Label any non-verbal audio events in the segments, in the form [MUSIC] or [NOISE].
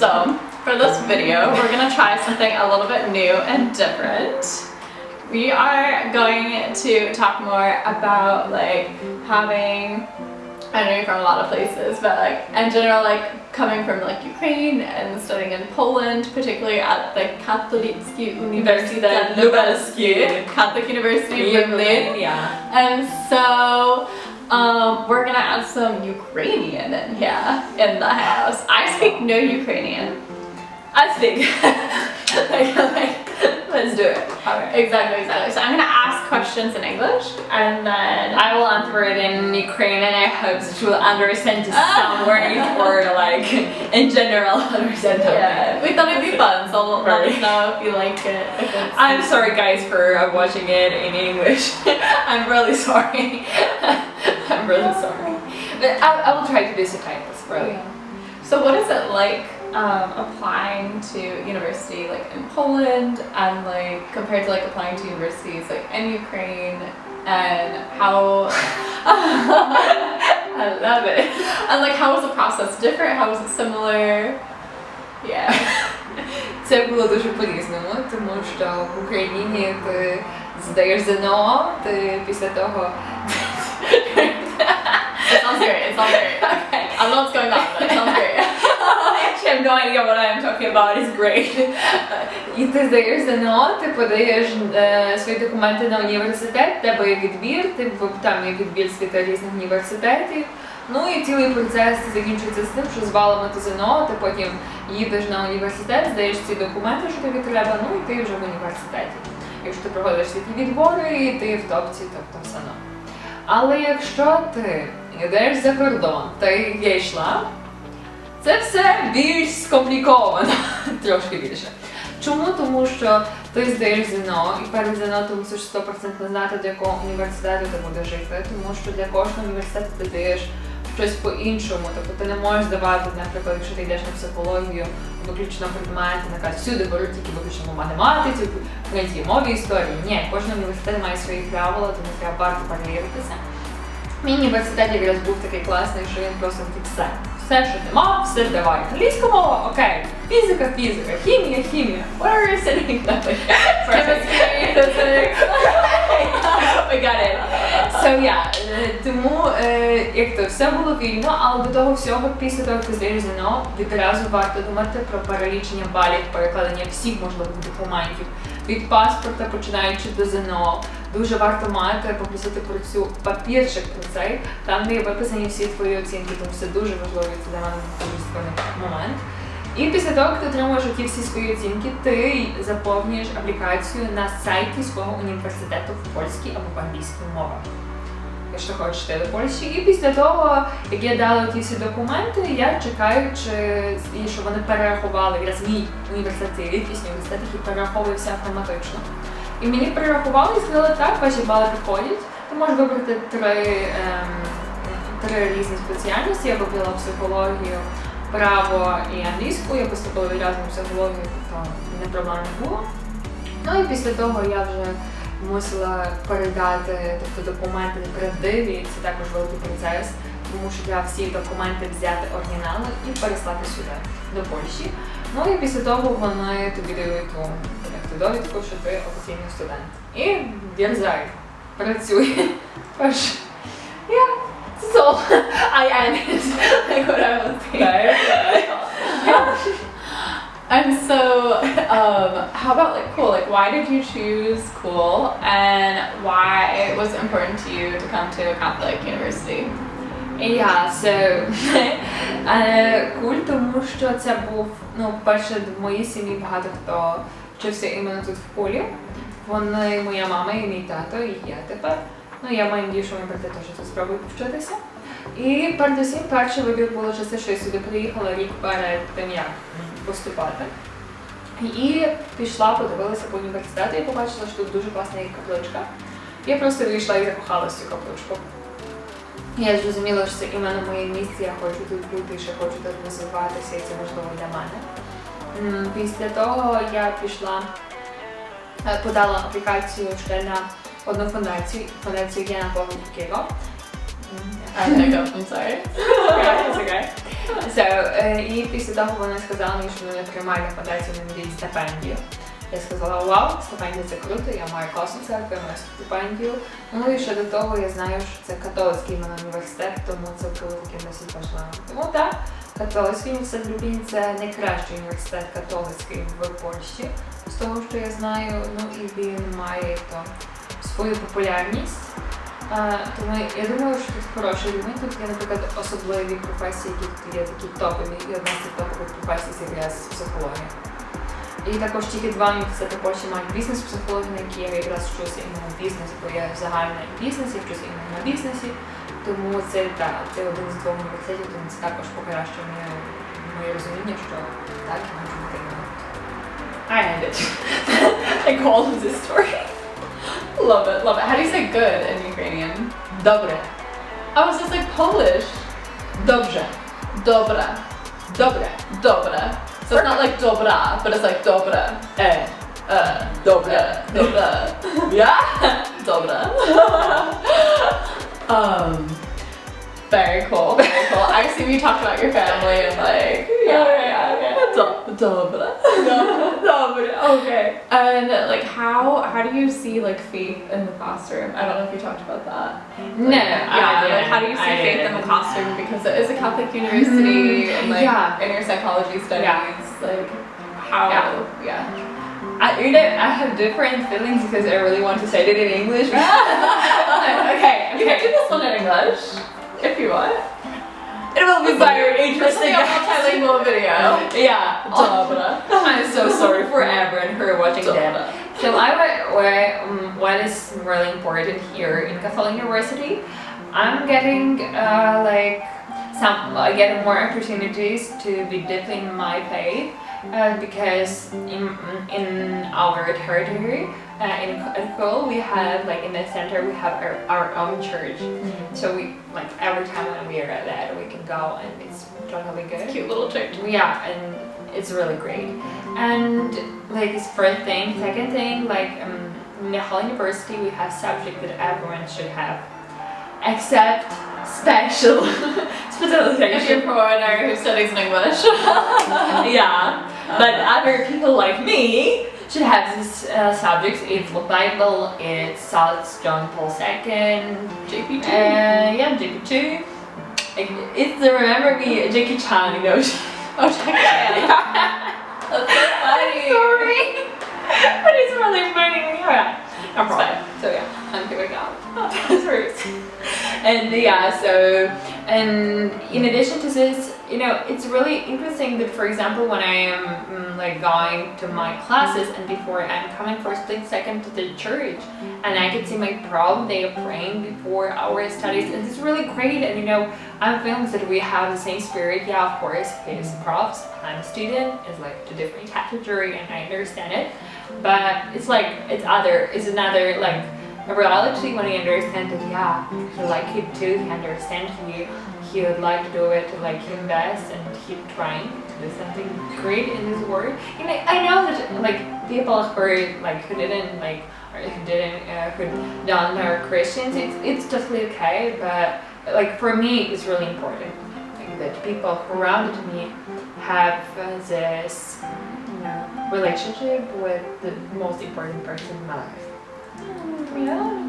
So, for this video, we're gonna try something a little bit new and different. We are going to talk more about like having, I know you're from a lot of places, but like in general, like coming from like Ukraine and studying in Poland, particularly at the Katolicki Uniwersytet Lubelski, Catholic University of Berlin. Yeah. And so um, we're gonna add some Ukrainian in here in the house. I speak no Ukrainian. I speak. [LAUGHS] like, like, Let's do it. alright, exactly, exactly. So I'm gonna ask questions in English and then I will answer it in Ukrainian. And I hope that you will understand some words or like in general [LAUGHS] understand them. yeah, we thought it'd be fun. So let us know if you like it. [LAUGHS] I'm sorry guys for uh, watching it in English. I'm really sorry. I'm [LAUGHS] really sorry. But I, I will try to do subtitles, really. So what is it like um, applying to university like in Poland and like compared to like applying to universities like in Ukraine and how [LAUGHS] I love it. and like how was the process different? How was it similar? Yeah. [LAUGHS] Це було дуже по-різному, тому що в Україні ти здаєш ЗНО, ти після того It sounds great. It sounds great. [LAUGHS] Okay. I don't know what's going on, but it sounds great. [LAUGHS] Actually, I have no idea what talking about, it's great. [LAUGHS] І ти здаєш ЗНО, ти подаєш е, свої документи на університет, тебе є відбір, ти там є відбір п'яти різних університетів. Ну і цілий процес закінчується з тим, що з балами ти ЗНО, ти потім їдеш на університет, здаєш ці документи, що тобі треба, ну і ти вже в університеті. Якщо ти проходиш ті відбори, ти в топці, тобто все одно. Але якщо ти йдеш за кордон, та я йшла, це все більш скомпліковано, [LAUGHS] трошки більше. Чому? Тому що ти здаєш ЗНО, і перед ЗНО ти мусиш 100% знати, до якого університету ти будеш жити, тому що для кожного університету ти даєш щось по-іншому. Тобто ти не можеш давати, наприклад, якщо ти йдеш на психологію, виключно предмети, наказ всюди беруть тільки виключно математиці, українській мові, історії. Ні, кожен університет має свої правила, тому треба варто перевіритися. Мій університет якраз був такий класний, що він просто такий все. Все, що нема, все давай. Англійська мова, окей. Фізика, фізика, хімія, хімія. Where are you sitting? We got it. So, yeah, тому е, як то все було вільно, але до того всього, після того, як ти здаєш ЗНО, відразу варто думати про перелічення балів, перекладення всіх можливих документів від паспорта, починаючи до ЗНО. Дуже варто мати попросити про цю папірчик про цей, там де є виписані всі твої оцінки, тому це дуже важливий це для мене дуже складний момент. І після того, як ти отримуєш ті всі свої оцінки, ти заповнюєш аплікацію на сайті свого університету в польській або в англійській мовах. Якщо хочеш йти до Польщі. І після того, як я дала ті всі документи, я чекаю, чи що вони перерахували якраз мій університет, рідкісний університет, який все автоматично. І мені перерахували і сказали, так, ваші бали підходять. Ти можеш вибрати три, ем, три різні спеціальності. Я вибрала психологію, право і англійську. Я поступила відразу на психологію, тобто не проблем не було. Ну і після того я вже мусила передати тобто, документи правдиві, це також великий процес, тому що треба всі документи взяти оригінали і переслати сюди, до Польщі. Ну і після того вони тобі дають ту, ту довідку, що ти офіційний студент. І дерзай, працюй. Тож, я це all. [LAUGHS] I ended like what [LAUGHS] I was saying. [LAUGHS] And so, um, how about like cool? Like, why did you choose cool, and why was it important to you to come to a Catholic university? Yeah, so, е, куль, тому що це був, ну, перше, в моїй сім'ї багато хто вчився іменно тут в Пулі. Вони, моя мама і мій тато, і я тепер. Ну, я маю надію, що мої брати теж тут спробують повчитися. І передусім перший вибір було часто, що я сюди приїхала рік перед тим, як поступати. І пішла, подивилася по університету і побачила, що тут дуже класна є капличка. Я просто вийшла і закохалася цю капличку. Я зрозуміла, що це іменно моє місце, я хочу тут бути, ще хочу тут розвиватися, і це важливо для мене. Після того я пішла, е, подала аплікацію ще на одну фундацію, фундацію Єна Погонівського. I think I'm sorry. okay, [LAUGHS] it's okay. So е, і після того вони сказали мені, що вони приймають на фундацію мені стипендію. Я сказала, вау, стипендія це круто, я маю класну церкву, я маю стипендію. Ну і ще до того я знаю, що це католицький іменно університет, тому це було таким досить важливим. Тому так, католицький університет в Любліні це найкращий університет католицький в Польщі, з того, що я знаю. Ну і він має то свою популярність. Тому я думаю, що тут хороший. Тут є, наприклад, особливі професії, які є такі топові, і одна з цих топових професій це якраз психологія. І також тільки два університети Польщі мають бізнес-психологію, на якій я якраз вчуся іменно бізнес, бо я загальна і бізнес, я вчуся іменно на бізнесі. Тому це так, це один з двох університетів, тому це також покращує моє, моє розуміння, що так, я можу бути іменно. I end it. [LAUGHS] I called this story. [LAUGHS] love it, love it. How do you say good in Ukrainian? dobre. I was just like Polish. Dobrze. Dobra. Dobre. Dobre. So it's not like dobra, but it's like dobre. Eh. Uh, dobre. Dobre. [LAUGHS] yeah? Dobre. [LAUGHS] um, very cool. Very cool. I see we talked about your family and like, yeah, oh, yeah, yeah. Dobre. Okay. And like how how do you see like faith in the classroom? I don't know if you talked about that. No, Like, yeah. Like how do you see I faith in didn't. the classroom because it is a Catholic university mm-hmm. and like Yeah. in your psychology studies Yeah. like how Yeah. yeah. I, you know, I have different feelings because I really want to say it in English. [LAUGHS] [LAUGHS] okay, you can do this one in English if you want. It will be very interesting. This will be a multilingual video. [LAUGHS] yeah. Dobra. [LAUGHS] I'm so sorry for everyone who are watching that. Dobra. So I wa- wa- um, what is really important here in Catholic University, I'm getting uh, like some I get more opportunities to be deep in my faith uh, because in, in our territory uh, in Kol we have like in the center we have our, our own church so we like every time when we are at that we can go and it's totally good Cute little church. yeah, and it's really great. And like it's first thing, second thing, like um, in the whole university we have subject that everyone should have, except special [LAUGHS] specialization. you're foreigner who studies in English. [LAUGHS] yeah, [LAUGHS] but other people like me should have this uh, subjects. It's the Bible, it's South John Paul II, JP2. uh, yeah, JP2. It's the remember me Jackie Chan, you know. oh, it out. That's so funny. [LAUGHS] Sorry. [LAUGHS] but it's really funny. Yeah. No problem. So yeah. I'm giving up. Sorry. And yeah, so and in addition to this, you know, it's really interesting that for example when I am mm, like going to my classes and before I'm coming for a split second to the church and I can see my prof, they are praying before our studies and it's really great and you know, I'm feeling that we have the same spirit. Yeah, of course, he's profs, I'm a student, it's like a different category and I understand it. But it's like it's other it's another like reality when you understand that yeah, he like it too, he understands he he would like to do it, like he invest and keep trying to do something great in his work. And I, I know that like people who like who didn't like or who didn't uh, who don't are Christians, it's it's totally okay. But like for me, it's really important like, that people around me have uh, this you know relationship with the most important person in my life. Yeah.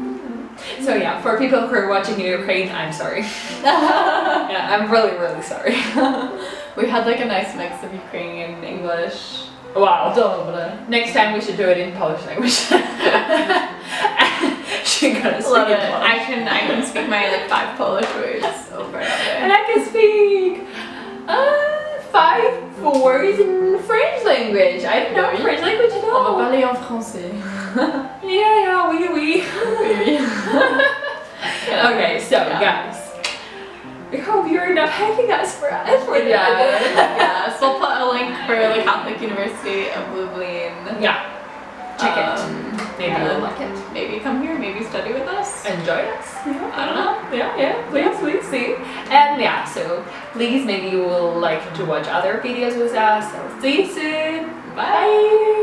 So yeah, for people who are watching in Ukraine, I'm sorry. [LAUGHS] yeah, I'm really really sorry. [LAUGHS] we had like a nice mix of Ukrainian and English. wow. Dobra. Next time we should do it in Polish language. [LAUGHS] she speak Love it. Polish. I can I can speak my like five Polish words over and and. I can speak uh, five words in French language. I don't know French language at On va all. parler en français. Yeah, yeah, oui. okay, so Yeah. guys, we hope you're not hating us for us for Yeah, that. yeah. So we'll put a link for the Catholic University of Lublin. Yeah, check it. Um, Maybe yeah. you'll like it. Maybe come here, maybe study with us. Enjoy us. I don't know. Yeah, yeah, please, please see. And yeah, so please maybe you will like to watch other videos with us. So see you soon. Bye.